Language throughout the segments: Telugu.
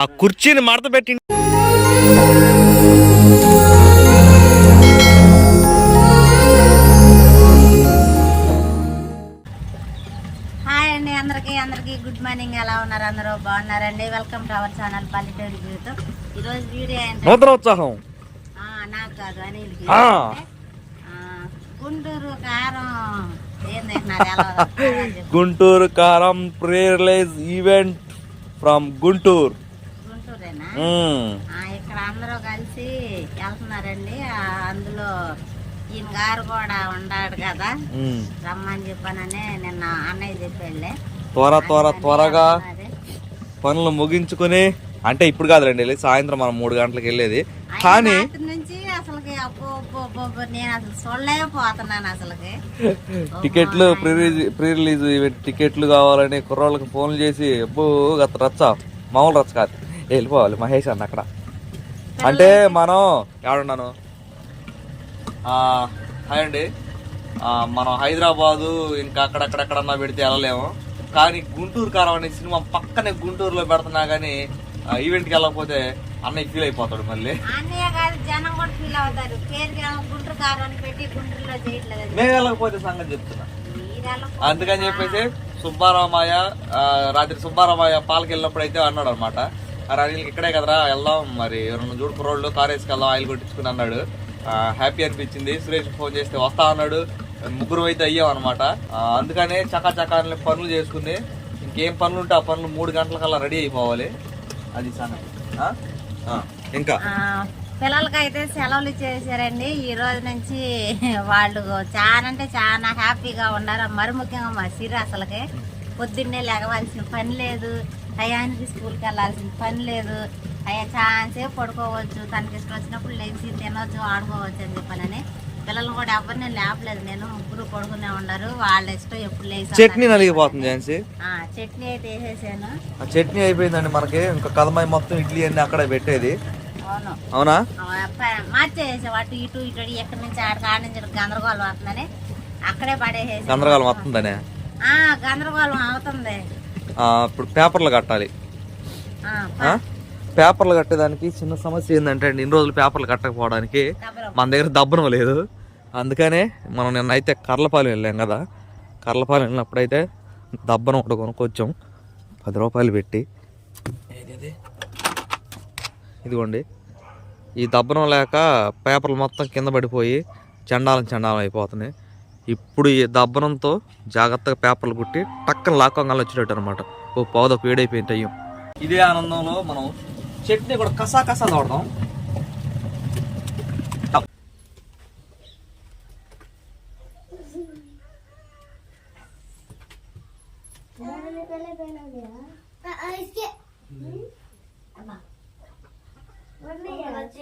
ఆ కుర్చీని మడత పెట్టి హాయ్ అండి అందరికీ అందరికీ గుడ్ మార్నింగ్. ఎలా ఉన్నారు? అందరూ బాగున్నారండి. వెల్కమ్ టు అవర్ ఛానల్ పల్లెటూరు జీవితం. ఈరోజు వీడియో ఏంటంటే నూతన ఉత్సాహం ఆ, నాకు కాదు అనిల్కి. ఆ. ఆ, గుంటూరు కారం. గుంటూరు కారం ఈవెంట్ ఫ్రమ్ గుంటూరు. ఆ, ఇక్కడ అందరూ కలిసి వెళ్తున్నారండి. అందులో ఈయన గారు కూడా ఉన్నాడు కదా. మ్మ్. రమ్మని చెప్పానని నిన్న అన్నయ్య చెప్పాడులే. త్వర త్వర త్వరగా. పనులు ముగించుకొని అంటే ఇప్పుడు కాదులేండి వెళ్ళి సాయంత్రం మనం మూడు గంటలకు వెళ్ళేది. కానీ టికెట్లు pre release pre release event టికెట్లు కావాలని కుర్రోళ్ళకి ఫోన్లు చేసి అబ్బో గత రచ్చ మామూలు రచ్చ కాదు. వెళ్ళిపోవాలి మహేష్ అన్న అక్కడ. అంటే మనం ఎవడున్నాను? హాయ్ అండి. మనం హైదరాబాదు ఇంకా అక్కడక్కడెక్కడన్నా పెడితే వెళ్ళలేము. కానీ గుంటూరు కారం అనే సినిమా పక్కనే గుంటూరులో పెడుతున్నా కానీ ఈవెంట్కి వెళ్ళకపోతే అన్నయ్య ఫీల్ అయిపోతాడు మళ్ళీ. అన్నయ్య కాదు జనం కూడా ఫీల్ అవుతారు. పేరుకి ఏమో గుంటూరు కారం అని పెట్టి గుంటూరులో చేయట్లేదు అది. మేము వెళ్ళకపోతే సంగతి చెప్తున్నా. అందుకని చెప్పేసి సుబ్బారామయ్య రాత్రి సుబ్బారామయ్య పాలకి వెళ్ళినప్పుడు అయితే అన్నాడు అనమాట అనిల్కి ఇక్కడే కదరా వెళ్దాం. మరి రెండు చూడు కుర్రోళ్ళు కార్ వేసుకెళ్దాం ఆయిల్ కొట్టించుకుని అన్నాడు. హ్యాపీ అనిపించింది. సురేష్ ఫోన్ చేస్తే వస్తా అన్నాడు. ముగ్గురు అయితే అయ్యాం అనమాట అందుకనే చకా చకా పనులు చేసుకుని ఇంకేం పనులు ఉంటే ఆ పనులు మూడు గంటలకల్లా రెడీ అయిపోవాలి. అది సంగతి. ఇంకా? పిల్లలకి అయితే సెలవులు ఇచ్చేసారండి. ఈ రోజు నుంచి వాళ్ళు చాలా అంటే చాలా హ్యాపీగా ఉన్నారు మరి ముఖ్యంగా మా సిరి అసలుకి పొద్దున్నే లేగవలసిన పని లేదు. టయానికి స్కూల్కి వెళ్ళాల్సిన పని లేదు. అయ్యా చాలా సేపు పడుకోవచ్చు. తనకి ఇష్టం వచ్చినప్పుడు లేచి తినవచ్చు ఆడుకోవచ్చు అని చెప్పానని. పిల్లలు కూడా ఎవరిని లేపలేదు. నేను ముగ్గురు పడుకునే ఉన్నారు. వాళ్ళ ఇష్టం ఎప్పుడు లేచి చట్నీ నలిగిపోతుంది ఝాన్సీ. చట్నీ అయితే వేసేసాను. ఆ చట్నీ అయిపోయిందండి మనకి. ఇంకా కదమాయి మొత్తం ఇడ్లీ అన్ని అక్కడే పెట్టేది. అవును. అవునా? మార్చేసావు అటు ఇటు ఇటు ఎక్కడి నుంచి ఆడ కాడ నుంచి గందరగోళం అవుతుందని అక్కడే పడేసేసి గందరగోళం వస్తుందనే? ఆ గందరగోళం అవుతుంది. ఇప్పుడు పేపర్లు కట్టాలి? పేపర్లు కట్టేదానికి చిన్న సమస్య ఏంటంటే అండి ఇన్ని రోజులు పేపర్లు కట్టకపోవడానికి. మన దగ్గర దబ్బనం లేదు. అందుకనే మనం నిన్న అయితే కర్లపాలెం వెళ్ళాం కదా. కర్లపాలెం వెళ్ళినప్పుడైతే దబ్బనం ఒకటి కొనుక్కొచ్చాం. పది రూపాయలు పెట్టి? ఇదిగోండి. ఈ దబ్బనం లేక పేపర్లు మొత్తం కింద పడిపోయి చండాలం చండాలం అయిపోతున్నాయి. ఇప్పుడు ఈ దబ్బనంతో జాగ్రత్తగా పేపర్లు కుట్టి టక్కన లాక్కంగా వచ్చేటట్టు అనమాట ఓ పౌదకు వేడైపోయింది అయ్యం ఇదే ఆనందంలో మనం చట్నీ కూడా కసా కసా తోడదాం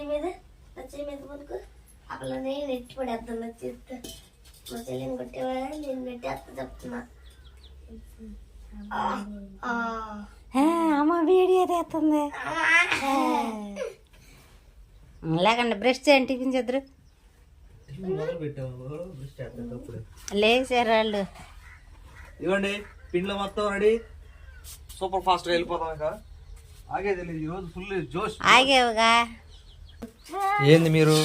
మీద మీద మనకు అక్కడ నేను ఎట్టి పడేస్తాను వచ్చేస్తే మా చెల్లిని కొట్టేవా నేను పెట్టేస్తా చెప్తున్నా అమ్మ వీడియో తీస్తుంది. లేకండి బ్రష్ చేయండి టిఫిన్ చేద్దరు. లేచారు వాళ్ళు. ఇవ్వండి పిండ్లు మొత్తం రెడీ. సూపర్ ఫాస్ట్గా వెళ్ళిపోతాం ఇక. ఆగే తెలియదు ఈరోజు ఫుల్ జోష్. ఆగేవుగా. ఏంది మీరు?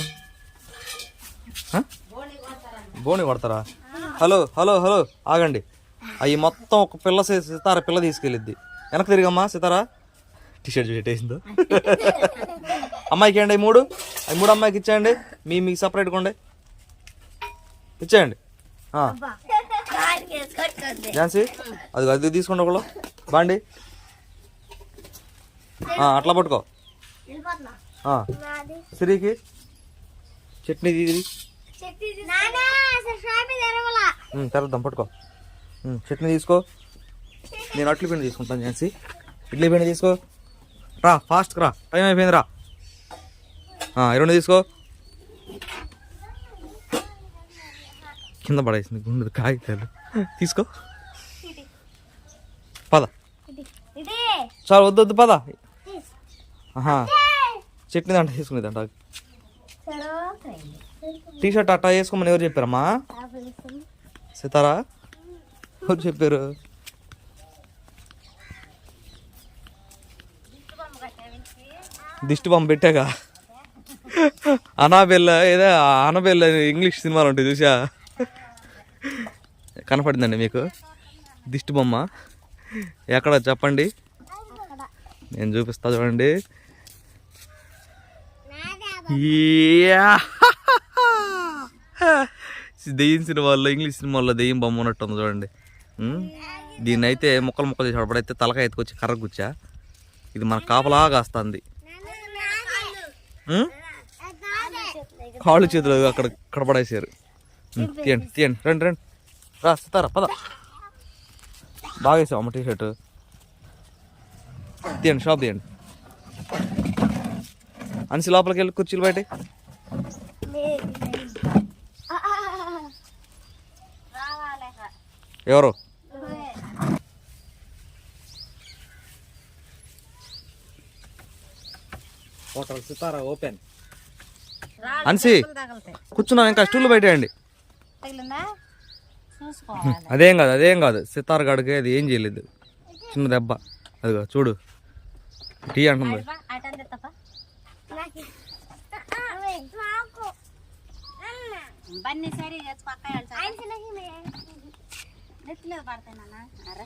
బోని కొడతారా? హలో హలో హలో ఆగండి. అవి మొత్తం ఒక పిల్ల సితార పిల్ల తీసుకెళ్ళిద్ది. వెనక్కి తిరిగమ్మా సితారా. టీషర్ట్ పెట్టేసిందో అమ్మాయికి అండి మూడు. అవి మూడు అమ్మాయికి ఇచ్చేయండి. మీ మీకు సపరేట్ కొండి ఇచ్చేయండి. ఝాన్సీ అది అది తీసుకోండి ఒకళ్ళు. బాండి. అట్లా పట్టుకో. సిరికి. చట్నీ తీది తెరద్దాం పట్టుకో. చట్నీ తీసుకో. నేను అట్ల పిండి తీసుకుంటాను ఝాన్సీ. ఇడ్లీ పిండి తీసుకో. రా ఫాస్ట్ రా. టైం అయిపోయింది రా రెండు తీసుకో. కింద పడేసింది గుండె కాగితాలు. తీసుకో. పద. చాలు వద్దు వద్దు పద. చట్నీ దంట తీసుకునేదంట టీ షర్ట్ అట్టా వేసుకోమని ఎవరు చెప్పారమ్మా? సీతారా? ఎవరు చెప్పారు? దిష్టి బొమ్మ పెట్టాగా అనాబెల్ల ఏదో అనబెల్ల ఇంగ్లీష్ సినిమాలు ఉంటాయి చూసా కనపడిందండి మీకు? దిష్టి బొమ్మ? ఎక్కడ? చెప్పండి. నేను చూపిస్తా చూడండి. యా! దెయ్యం సినిమాల్లో ఇంగ్లీష్ సినిమాల్లో దెయ్యం బొమ్మ ఉన్నట్టు ఉంది చూడండి. దీన్ని అయితే ముక్కలు ముక్కలు చేసి అప్పుడైతే తలకాయ ఎత్తుకొచ్చి కర్ర గుచ్చా. ఇది మన కాపలాగా కాస్తుంది. కాళ్ళు చేతులు అక్కడ అక్కడ పడేసారు తీయండి తీయండి. రండి రండి. రా సితారా పద. బాగా వేసావు అమ్మ టీషర్ట్. తీయండి షాప్ తీయండి. అనిసి లోపలికి వెళ్ళి కుర్చీలు బయట ఎవరు? Hotel Sitara open. అన్సి. కూర్చున్నాం ఇంకా స్టూల్ బయటేయండి. అదేం కాదు అదేం కాదు. సితార్ గడికి అది ఏం చేయలేదు. చిన్న దెబ్బ. అదిగో చూడు. టీ అంటుంది. అటంది తప్ప. నాకు బన్నీ సరి పడతాయి నాన్న? అరే.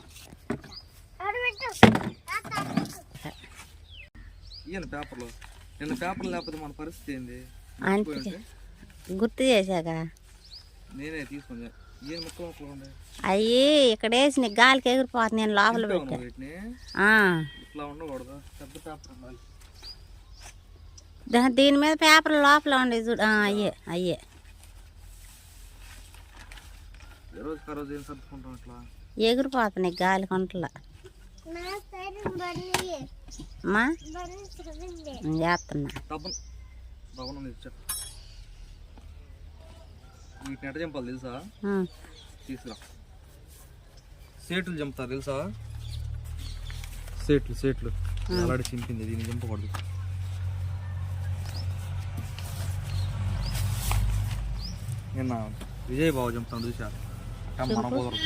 ఈయన పేపర్లు. నిన్న పేపర్లు లేకపోతే మన పరిస్థితి ఏంది? అంతే. గుర్తు చేశాక నేనే తీసుకుని ఈయన ముక్కలు ముక్కలు ఉండే అయ్యి ఇక్కడ వేసి నీకు గాలికి ఎగిరిపోతుంది నేను లోపల పెట్టా. వీటిని? ఆ. ఇట్లా ఉండకూడదు. పెద్ద పేపర్ ఉండాలి. దా- దీని మీద పేపర్ లోపల ఉండే చూడు. అయ్యే అయ్యే. రోజు ఏం సర్దుకుంటాం ఇట్లా ఎగిరిపోతున్నాయి గాలి కొంటల. అమ్మా చేస్తున్నా. వీటిని ఎట్ట చంపాలి తెలుసా. తీసుకురా. సేట్లు చంపుతారు తెలుసా? సేట్లు సేట్లు. అలాంటి చింపింది దీన్ని చంపకూడదు. నిన్న విజయ్ బాబు చంపుతాను చూసా కానీ మనం కుదరదు.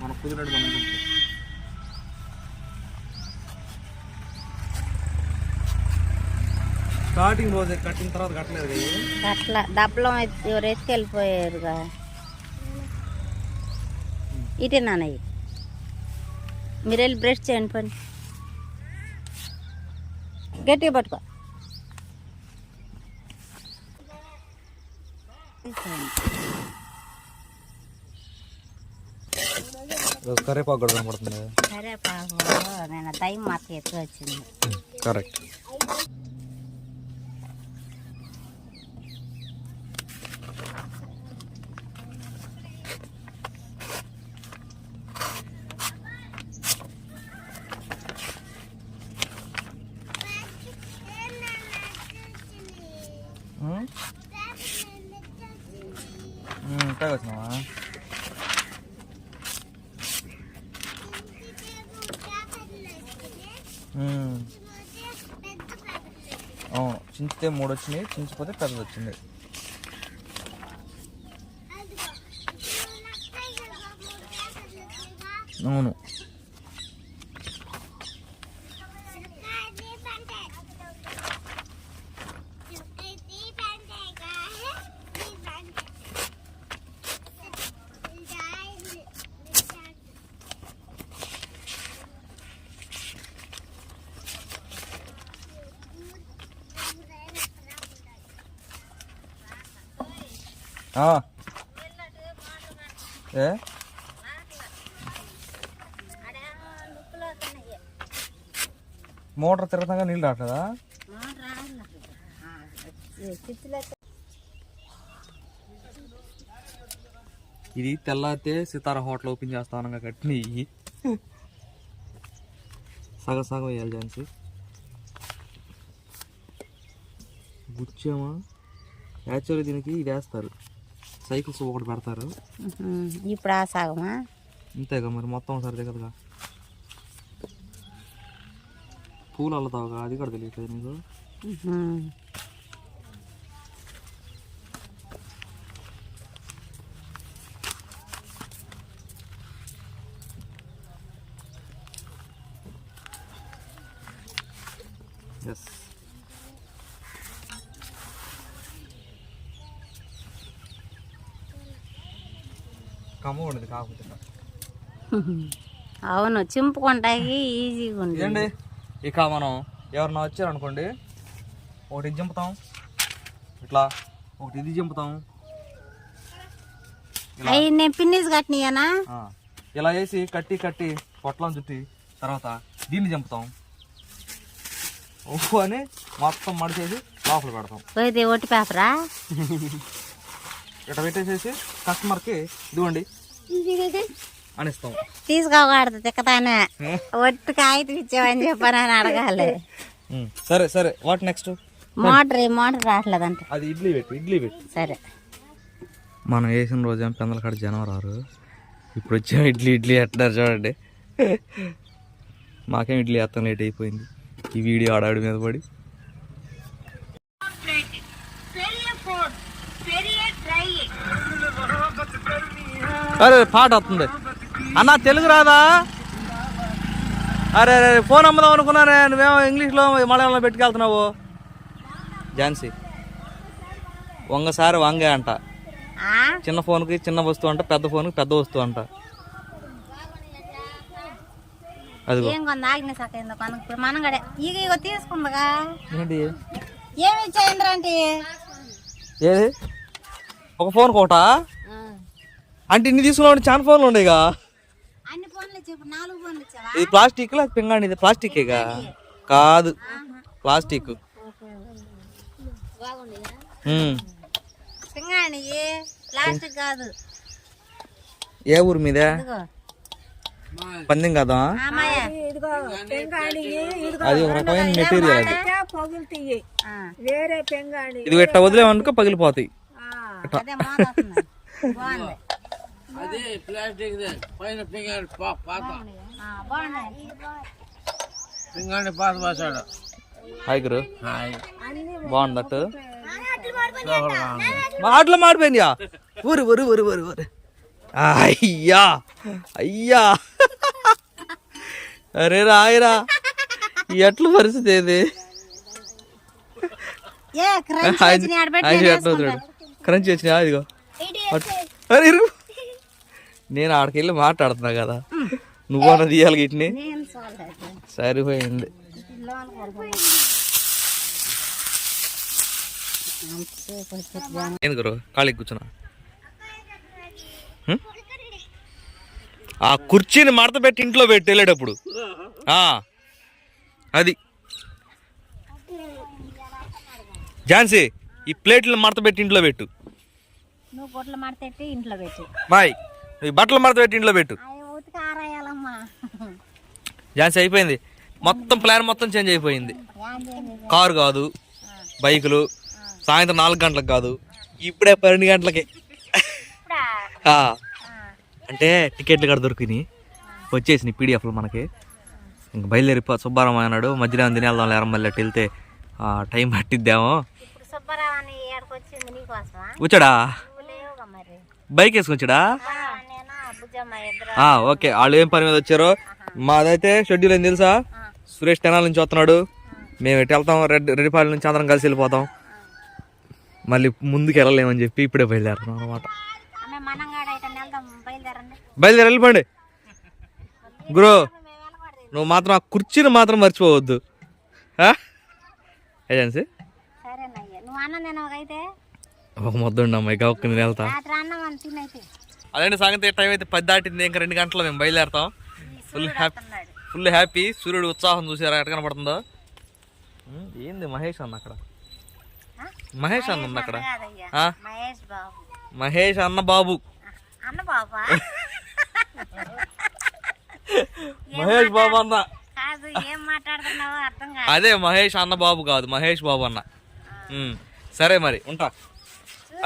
మన కుదిరినట్టు మనం చంపుతాం. స్టార్టింగ్ రోజే కట్టిన తర్వాత కట్టలేదు? అట్లా డబ్బలో ఎవరు ఎత్తుకెళ్ళిపోయారుగా ఇటే నాన్నయ్య మీరు వెళ్ళి బ్రష్ చేయండి పని. గట్టిగా పట్టుకో. రోజు కరేపాకు కూడా కనపడుతుంది సరే పాపం నేను దయ్యం మాకు ఎత్తు వచ్చింది కరెక్ట్ ఉంటాయి వచ్చినావా చించితే మూడు వచ్చినాయి చించిపోతే పెద్దది వచ్చింది అవును. ఏ? మోటార్ తిరగతంగా నీళ్ళు రావట్లేదా? ఇది తెల్లారితే సితార హోటల్ ఓపెన్ చేస్తానంగా కట్టిన ఇవి సగం సగం వేయాలి ఛాన్స్ గుచ్చేమా? యాక్చువల్లీ దీనికి ఇది వేస్తారు. సైకిల్స్ ఒకటి పెడతారు. ఇప్పుడు ఆ సగమా? అంతేగా మరి మొత్తం సరిదే కదగా పూలు అల్లుతావుగా అది కూడా తెలియట్లేదు నీకు? అవును చింపుకుంటాకి ఈజీగా ఉంది. ఇక మనం ఎవరన్నా వచ్చారనుకోండి ఒకటి ఇది చింపుతాం. ఇట్లా ఒకటి ఇది చింపుతాం. అవి నేను పిన్నిస్ కట్టినాయనా? ఇలా వేసి కట్టి కట్టి పొట్లం చుట్టి తర్వాత దీన్ని చంపుతాం. ఉప్పు అని మొత్తం మడిచేసి లోపల పెడతాం. ఒట్టి పేపరా? ఇట్లా పెట్టేసేసి కస్టమర్కి ఇదిగోండి. అనిస్తాం. తీసుకోకూడదు తిక్కతానే. ఒట్టి కాగితం ఇచ్చావని చెప్పానని అడగాలి. సరే సరే. What next? మోటర్ మోటర్ రావట్లేదంట. అది ఇడ్లీ పెట్టు ఇడ్లీ పెట్టు. సరే. మనం వేసిన రోజు ఏం పెందల కాడ జనం రారు? ఇప్పుడు వచ్చాం ఇడ్లీ ఇడ్లీ ఎట్టారు చూడండి. మాకేం ఇడ్లీ వేస్తాం లేట్ అయిపోయింది. ఈ వీడియో ఆడాడి మీద పడి. అరే పాట వస్తుంది. అన్న తెలుగు రాదా? అరే అరే ఫోన్ అమ్ముదాం అనుకున్నానే నువ్వేమో ఇంగ్లీష్లో మలయాళంలో పెట్టుకెళ్తున్నావు. ఝాన్సీ వంగసారి వంగే అంట? చిన్న ఫోన్కి చిన్న వస్తువు అంట పెద్ద ఫోన్కి పెద్ద వస్తువు అంట. అదిగో. ఏంటి? ఏమి ఇచ్చాయింద్ర అంటే ఏది? ఒక ఫోన్ కోట అంటే ఇన్ని తీసుకున్నావు చాలా ఫోన్లు ఉండేగా? అన్ని ఫోన్లు ఇచ్చి ఇప్పుడు నాలుగు ఫోన్లు ఇచ్చావా? ఇది ప్లాస్టిక్ లేదా పింగాణి ఇది ప్లాస్టికేగా కాదు. ప్లాస్టిక్. ఉమ్. పింగాణి ప్లాస్టిక్ కాదు. ఏ ఊరు మీద? ఇదిగో. పందెం కదా? ఆమాయ అది ఒక రకమైన మెటీరియల్ అది పగులుతాయి. ఆ, వేరే పెంగాణి ఇది ఇట్లా వదిలేమనుకో పగిలిపోతాయి. అదే మోదవుతుంది బాగుంది. అదే ప్లాస్టిక్ పైన పింగాణి పా- పాత. పింగాణి పాత భాషాడు హాయ్ గురు. హాయ్. బాగుందట్టు మాటలు మాడిపోయినాయా ఊరు ఊరు ఊరు ఊరు ఊరు. అయ్యా అయ్యా. అరే రాయరా ఎట్ల పరిస్థితి ఏది? ఏ క్రంచ్ వచ్చినా ఇదిగో. అరే ఇరుగు. నేను ఆడికి వెళ్ళి మాట్లాడుతున్నా కదా. నువ్వు అన్న తీయాలి చూడలేదు. సరిపోయింది లోనకి పడుకున్నా. అంతసేపు వచ్చేది జనం. ఏంది గురు? ఖాళీ కూర్చున్నా? ఆ కుర్చీని మడత పెట్టి ఇంట్లో పెట్టి వెళ్ళేటప్పుడు. అది. ఝాన్సీ ఈ ప్లేట్లను మడత పెట్టి ఇంట్లో పెట్టు. నువ్వు ఇంట్లో పెట్టి. బాయ్. ఈ బట్టలు మడత పెట్టి ఇంట్లో పెట్టు. ఝాన్సీ అయిపోయింది. మొత్తం ప్లాన్ మొత్తం చేంజ్ అయిపోయింది? కారు కాదు బైకులు సాయంత్రం నాలుగు గంటలకు కాదు ఇప్పుడే పన్నెండు గంటలకి. అంటే టికెట్లు కూడా దొరికినాయి. వచ్చేసినాయి పీడిఎఫ్లు మనకి. ఇంక బయలుదేరిపో సుబ్బారావు అన్నాడు మధ్యాహ్నం తిని వెళ్దాం లేరం మళ్ళీ అటు వెళ్తే టైం పట్టిద్దాము. వచ్చాడా? బైక్ వేసుకొచ్చాడా? ఓకే. వాళ్ళు ఏం పని మీద వచ్చారో? మాదైతే షెడ్యూల్ ఏం తెలుసా? సురేష్ తెనాల నుంచి వస్తున్నాడు. మేము ఎటు వెళ్తాం రెడ్ రెడ్డిపాలెం నుంచి అందరం కలిసి వెళ్ళిపోతాం. మళ్ళీ ముందుకు వెళ్ళలేమని చెప్పి ఇప్పుడే బయలుదేరుతున్నాం అనమాట బయలుదేరి వెళ్ళిపోండి. గురు నువ్వు మాత్రం ఆ కుర్చీని మాత్రం మర్చిపోవద్దు. ఏజెన్సీ? ఒక ముద్ద అమ్మాయి గౌక్కి నేను వెళ్తా. అదేంటి సంగతి టైం అయితే పది దాటింది ఇంకా రెండు గంటలు మేము బయలుదేరుతాం. ఫుల్ హ్యాపీ ఫుల్ హ్యాపీ సూర్యుడు ఉత్సాహం చూసారా? ఎట్ట కనపడుతుందో? ఏంది మహేష్ అన్న అక్కడ? మహేష్ అన్న ఉంది అక్కడ? మహేష్ అన్న బాబు. మహేష్ బాబు అన్న. అదే మహేష్ అన్న బాబు కాదు మహేష్ బాబు అన్న. సరే మరి ఉంటా.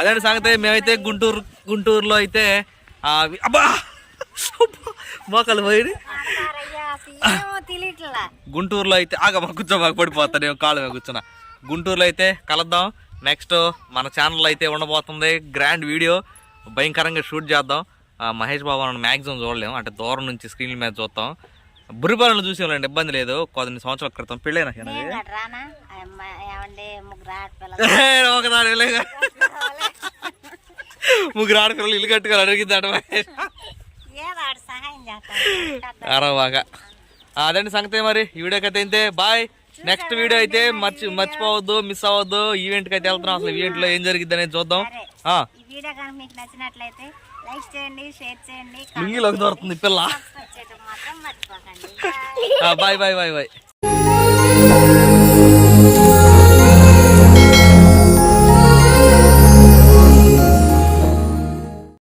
అదే సంగతి మేమైతే గుంటూరు గుంటూరులో అయితే అబ్బా! మోకాలు పోయి గుంటూరులో అయితే ఆగ కూర్చో మాకు పడిపోతా నేను కాళ్ళు మీద కూర్చున్నా. గుంటూరులో అయితే కలుద్దాం. నెక్స్ట్ మన ఛానల్ అయితే ఉండబోతుంది గ్రాండ్ వీడియో భయంకరంగా షూట్ చేద్దాం. ఆ, మహేష్ బాబు అన్న మ్యాక్సిమం చూడలేము. అంటే దూరం నుంచి స్క్రీన్ మీద చూస్తాం. బుర్రిపాలెంలో చూసేవాళ్ళండి ఇబ్బంది లేదు. కొన్ని సంవత్సరాల క్రితం పెళ్ళైనా నేను ముగ్గురు ఆడపిల్లలు ఇల్లు కట్టుకోవాలి అడిగిందట ఏదో ఆడు సహాయం చేస్తాను అరవ బాగా. అదండి సంగతి మరి. ఈ వీడియోకి అయితే ఇంతే. బాయ్. నెక్స్ట్ వీడియో అయితే మర్చి మర్చిపోవద్దు మిస్ అవ్వద్దు. ఈవెంట్కి అయితే వెళ్తున్నాం అసలు. ఈవెంట్లో ఏం జరిగింది అనేది చూద్దాం. సరే. ఆ, ఈ వీడియో కనుక మీకు నచ్చినట్లయితే లైక్ చేయండి షేర్ చేయండి లుంగీలోకి దొరుకుతుంది పిల్ల. Bye bye bye bye.